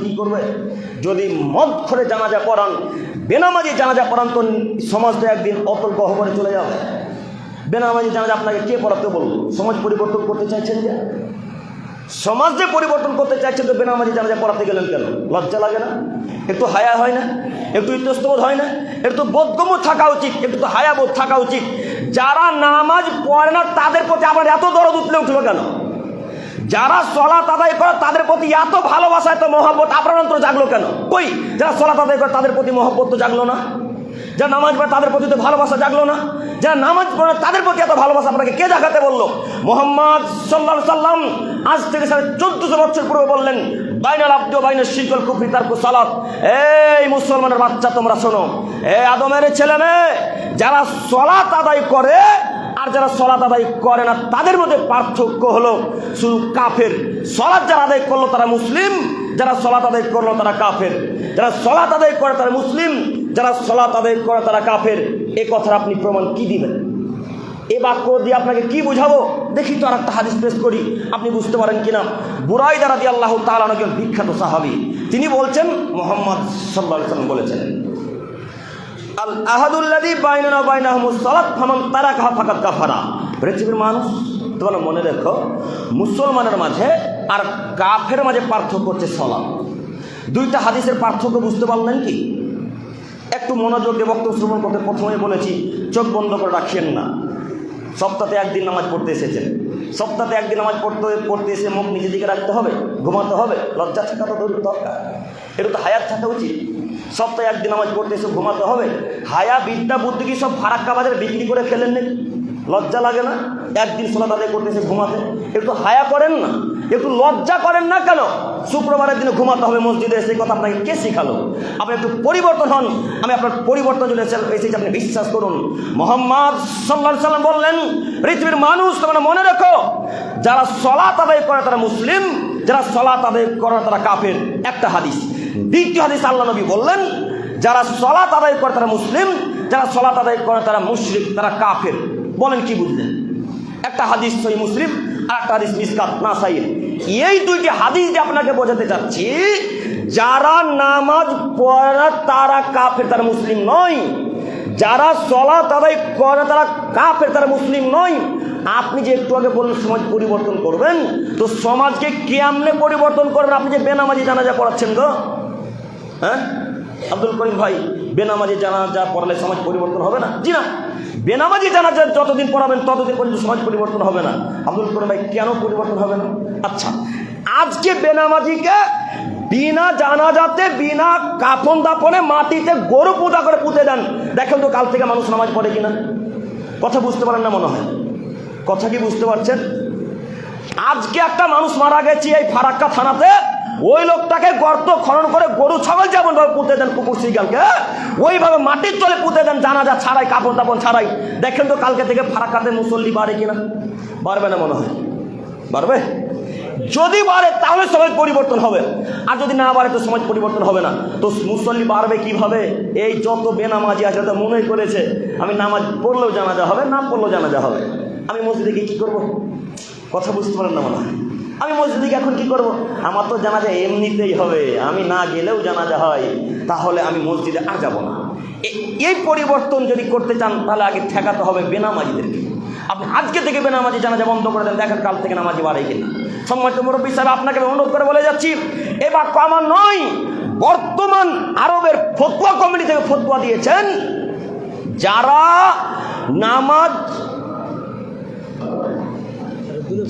কি করবে? যদি মদ করে জানাজা পড়ান, বেনামাজি জানাজা পড়ান, তো সমাজটা একদিন অতল গহবরে চলে যাবে। বেনামাজি জানাজা আপনাকে কে পড়াতে বলব সমাজ পরিবর্তন করতে চাইছেন যে? সমাজ যে পরিবর্তন করতে চাইছেন, তো বেনামাজি জানাজা পড়াতে গেলেন কেন? লজ্জা লাগে না? একটু হায়া হয় না? একটু ইতস্তবোধ হয় না? একটু বোধগম্য থাকা উচিত? একটু তো হায়াবোধ থাকা উচিত? যারা নামাজ পড়ে না, তাদের প্রতি আমার এত দরদ উঠলে উঠল কেন? যারা সলাত আদায় করে তাদের প্রতি এত ভালোবাসা, এত মহব্বত আপনার অন্তর জাগলো কেন? কই? যারা সলাত আদায় করে তাদের প্রতি মহব্বত তো জাগলো না। যারা নামাজ পড়ে তাদের প্রতি তো ভালোবাসা জাগলো না। যারা নামাজ পড়ে তাদের প্রতি এত ভালোবাসা, আপনাকে কে জাগাতে বলল? মোহাম্মদ সাল্লাহ সাল্লাম আজ থেকে সাড়ে চোদ্দশো বছর পূর্বে বললেন, বাইনাল আব্দ বাইনাল শিকল কুফরি তার সালাত এই মুসলমানের বাচ্চা তোমরা শোনো। এই আদমের ছেলে মেয়ে, যারা সলাত আদায় করে আর যারা সলাত আদায় করে না, তাদের মধ্যে পার্থক্য হলো শুধু কাফের। সলাৎ যারা আদায় করল, তারা মুসলিম। যারা সলাত আদায় করল, তারা কাফের। যারা সলাত আদায় করে, তারা মুসলিম। যারা সলাত আদায় করে, তারা কাফের। এ কথার আপনি প্রমাণ কি দিবেন? এ বাক্য দিয়ে আপনাকে কি বুঝাবো? দেখি তো আর একটা হাদিস পেশ করি। আপনি বুঝতে পারেন কিনা? বুড়াই দ্বারা দিয়ে আল্লাহ তালান একজন বিখ্যাত সাহাবি। তিনি বলছেন, মোহাম্মদ সাল্লাহ বলেছেন আল আহাদুল্লাদি বাইনানা বাইনাহমুস সালাত, ফামান তারা কাহা ফাকাত কাফারা। পৃথিবীর মানুষ, তোমরা মনে রেখো, মুসলমানের মাঝে আর কাফের মাঝে পার্থক্য হচ্ছে সলাপ দুইটা হাদিসের পার্থক্য বুঝতে পারলেন কি? একটু মনোযোগ দিয়ে বক্তব্য শ্রবণ করতে প্রথমে বলেছি, চোখ বন্ধ করে রাখিয়েন না। সপ্তাহে একদিন নামাজ পড়তে এসেছেন। সপ্তাহে একদিন নামাজ পড়তে পড়তে এসে মুখ নিজের দিকে রাখতে হবে, ঘুমাতে হবে। লজ্জা থাকা তো দরকার। এটা তো হায়াত থাকা উচিত। সপ্তাহে একদিন নামাজ পড়তে এসে ঘুমাতে হবে। হায়া, বিদ্যা, বুদ্ধি কি সব ফারাক্কা বাজারে বিক্রি করে খেলেন নাকি? লজ্জা লাগে না? একদিন সোনা তাদের করতে এসে ঘুমাতে। একটু হায়া করেন না। একটু লজ্জা করেন না কেন? শুক্রবারের দিনে ঘুমাতে হবে মসজিদে এসে কথা আপনাকে কে শিখালো? আপনি একটু পরিবর্তন হন। আমি আপনার পরিবর্তন জন্য এসেছি, আপনি বিশ্বাস করুন। মোহাম্মদ সাল্লাহ সাল্লাম বললেন, পৃথিবীর মানুষ তোমরা মনে রেখো, যারা সলাত আদায় করে তারা মুসলিম, যারা সলাত আদায় করে তারা কাফের। একটা হাদিস। দ্বিতীয় হাদিস আল্লাহ নবী বললেন, যারা সলাত আদায় করে তারা মুসলিম, যারা সলাত আদায় করে তারা মুশরিক, তারা কাফের। বলেন কি বুঝলেন? একটা হাদিস সই মুসলিম, আর একটা হাদিস মিসকাত না সাইল এই দুইটি হাদিস দিয়ে আপনাকে বোঝাতে চাচ্ছি, যারা নামাজ পড়ে তারা কাফের, তারা মুসলিম নয়। যারা সলা তাদের করে তারা কাফের, তারা মুসলিম নয়। আপনি যে একটু আগে বললেন, সমাজ পরিবর্তন করবেন, তো সমাজকে কেমনে পরিবর্তন করবেন? আপনি যে বেনামাজি জানাজা পড়াচ্ছেন গো। হ্যাঁ? আব্দুল করিম ভাই, বেনামাজি জানাজা পড়ালে সমাজ পরিবর্তন হবে না? জি না। বেনামাজি জানাজা যতদিন পড়াবেন, ততদিন পর্যন্ত সমাজ পরিবর্তন হবে না। আব্দুল করিম ভাই, কেন পরিবর্তন হবে না? আচ্ছা আজকে বেনামাজিকে বিনা জানাজাতে, বিনা কাফন দাপনে মাটিতে গরু পূজা করে পুঁতে দেন। দেখেন তো কাল থেকে মানুষ নামাজ পড়ে কিনা। কথা বুঝতে পারেন না মনে হয়? কথা কি বুঝতে পারছেন? আজকে একটা মানুষ মারা গেছে এই ফারাক্কা থানাতে ওই লোকটাকে গর্ত খনন করে গরু, ছাগল যেমন ভাবে পুঁতে দেন কুকুর শিগালকে ওইভাবে মাটির তলে পুঁতে দেন জানাজা ছাড়াই, কাপড় তাপড় ছাড়াই। দেখেন তো কালকে থেকে ফারাক্কাতে মুসল্লি বাড়ে কিনা? বাড়বে না মনে হয়। বাড়বে? যদি বাড়ে, তাহলে সমাজ পরিবর্তন হবে। আর যদি না বাড়ে, তো সমাজ পরিবর্তন হবে না। তো মুসল্লি বাড়বে কীভাবে? এই যত বেনামাজি আছে তো মনে করেছে, আমি নামাজ পড়লেও জানাজা হবে, না পড়লেও জানাজা হবে। আমি মসজিদে গিয়ে কী করব? কথা বুঝতে পারেন না মনে হয়। আমি মসজিদে এখন কি করব? আমার তো জানাজা এমনিতেই হবে। আমি না গেলেও জানাজা হয়। তাহলে আমি মসজিদে আর যাব না। এই পরিবর্তন যদি করতে চান, তাহলে আগে ঠেকাতে হবে বেনামাজিদেরকে। আপনি আজকে থেকে বেনামাজি জানাজা বন্ধ করে দেন, দেখেন কাল থেকে নামাজি বাড়ে কিনা। সম্মানিত মুরব্বী সাহেব, আপনাকে অনুরোধ করে বলে যাচ্ছি, এ বাক্য আমার নয়। বর্তমান আরবের ফতুয়া কমিটি থেকে ফতুয়া দিয়েছেন, যারা নামাজ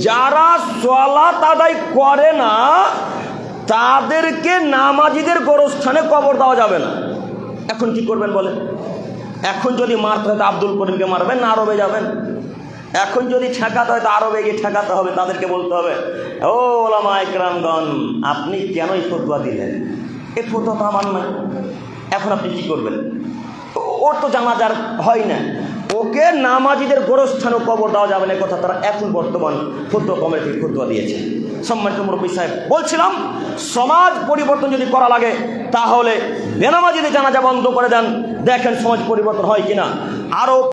যারা সলাত আদায় করে না, তাদেরকে নামাজিদের গোরস্থানে কবর দেওয়া যাবে না। এখন কি করবেন বলেন? এখন যদি মারতে হয় তো আব্দুল করিমকে মারবেন না, আরবে যাবেন? এখন যদি ঠেকাতে হয় তো আরবে গিয়ে ঠেকাতে হবে, তাদেরকে বলতে হবে, ও ওলামা একরামগণ আপনি কেন কেনই ফতুয়া দিলেন? এই ফতুয়া তো আমার নয়। এখন আপনি কি করবেন? ওর তো জানাজার হয় না। ওকে নামাজিদের গোরস্থানে কবর দেওয়া যাবে না কথা তারা এখন বর্তমান ক্ষুদ্র কমিটি ফতুয়া দিয়েছে। সম্মানিত মুরব্বী সাহেব, বলছিলাম, সমাজ পরিবর্তন যদি করা লাগে, তাহলে বেনামাজিদের জানাজা বন্ধ করে দেন। দেখেন সমাজ পরিবর্তন হয় কিনা। আরও